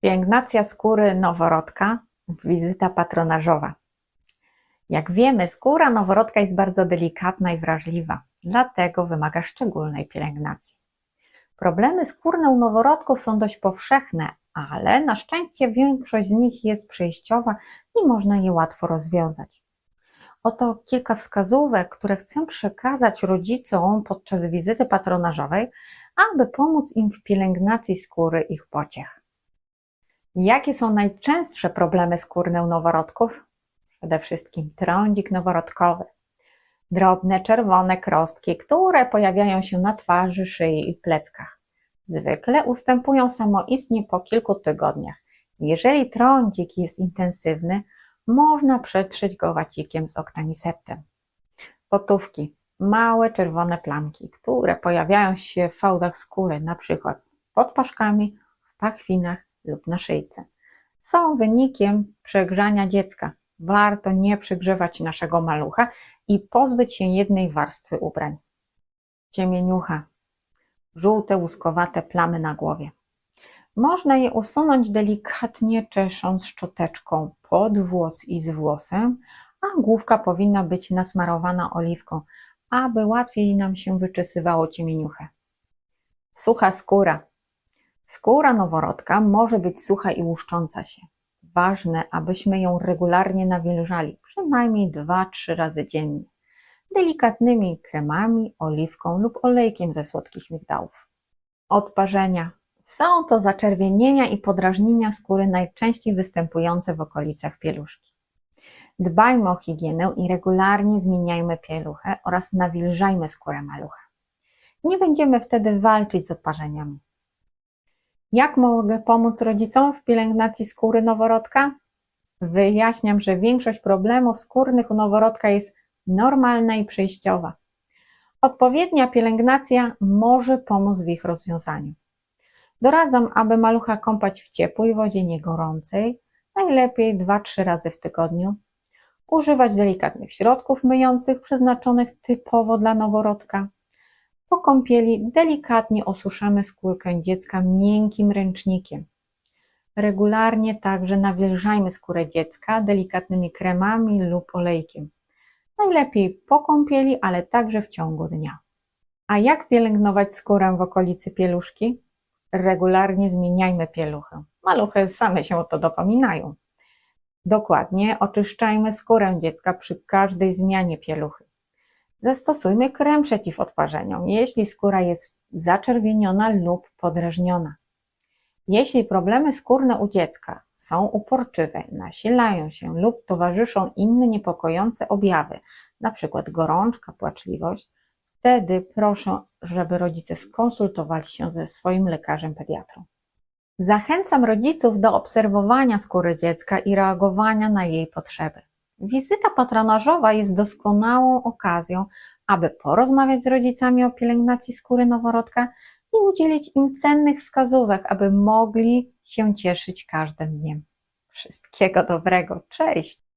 Pielęgnacja skóry noworodka, wizyta patronażowa. Jak wiemy, skóra noworodka jest bardzo delikatna i wrażliwa, dlatego wymaga szczególnej pielęgnacji. Problemy skórne u noworodków są dość powszechne, ale na szczęście większość z nich jest przejściowa i można je łatwo rozwiązać. Oto kilka wskazówek, które chcę przekazać rodzicom podczas wizyty patronażowej, aby pomóc im w pielęgnacji skóry ich pociech. Jakie są najczęstsze problemy skórne u noworodków? Przede wszystkim trądzik noworodkowy, drobne czerwone krostki, które pojawiają się na twarzy, szyi i pleckach. Zwykle ustępują samoistnie po kilku tygodniach. Jeżeli trądzik jest intensywny, można przetrzeć go wacikiem z oktaniseptem. Potówki, małe czerwone plamki, które pojawiają się w fałdach skóry, np. pod paszkami, w pachwinach lub na szyjce. Są wynikiem przegrzania dziecka. Warto nie przygrzewać naszego malucha i pozbyć się jednej warstwy ubrań. Ciemieniucha, żółte łuskowate plamy na głowie. Można je usunąć delikatnie czesząc szczoteczką pod włos i z włosem, a główka powinna być nasmarowana oliwką, aby łatwiej nam się wyczesywało ciemieniuchę. Sucha skóra. Skóra noworodka może być sucha i łuszcząca się. Ważne, abyśmy ją regularnie nawilżali, przynajmniej 2-3 razy dziennie, delikatnymi kremami, oliwką lub olejkiem ze słodkich migdałów. Odparzenia. Są to zaczerwienienia i podrażnienia skóry najczęściej występujące w okolicach pieluszki. Dbajmy o higienę i regularnie zmieniajmy pieluchę oraz nawilżajmy skórę malucha. Nie będziemy wtedy walczyć z odparzeniami. Jak mogę pomóc rodzicom w pielęgnacji skóry noworodka? Wyjaśniam, że większość problemów skórnych u noworodka jest normalna i przejściowa. Odpowiednia pielęgnacja może pomóc w ich rozwiązaniu. Doradzam, aby malucha kąpać w ciepłej wodzie niegorącej, najlepiej 2-3 razy w tygodniu. Używać delikatnych środków myjących przeznaczonych typowo dla noworodka. Po kąpieli delikatnie osuszamy skórkę dziecka miękkim ręcznikiem. Regularnie także nawilżajmy skórę dziecka delikatnymi kremami lub olejkiem. Najlepiej po kąpieli, ale także w ciągu dnia. A jak pielęgnować skórę w okolicy pieluszki? Regularnie zmieniajmy pieluchę. Maluchy same się o to dopominają. Dokładnie oczyszczajmy skórę dziecka przy każdej zmianie pieluchy. Zastosujmy krem przeciw odparzeniom, jeśli skóra jest zaczerwieniona lub podrażniona. Jeśli problemy skórne u dziecka są uporczywe, nasilają się lub towarzyszą inne niepokojące objawy, np. gorączka, płaczliwość, wtedy proszę, żeby rodzice skonsultowali się ze swoim lekarzem pediatrą. Zachęcam rodziców do obserwowania skóry dziecka i reagowania na jej potrzeby. Wizyta patronażowa jest doskonałą okazją, aby porozmawiać z rodzicami o pielęgnacji skóry noworodka i udzielić im cennych wskazówek, aby mogli się cieszyć każdym dniem. Wszystkiego dobrego. Cześć!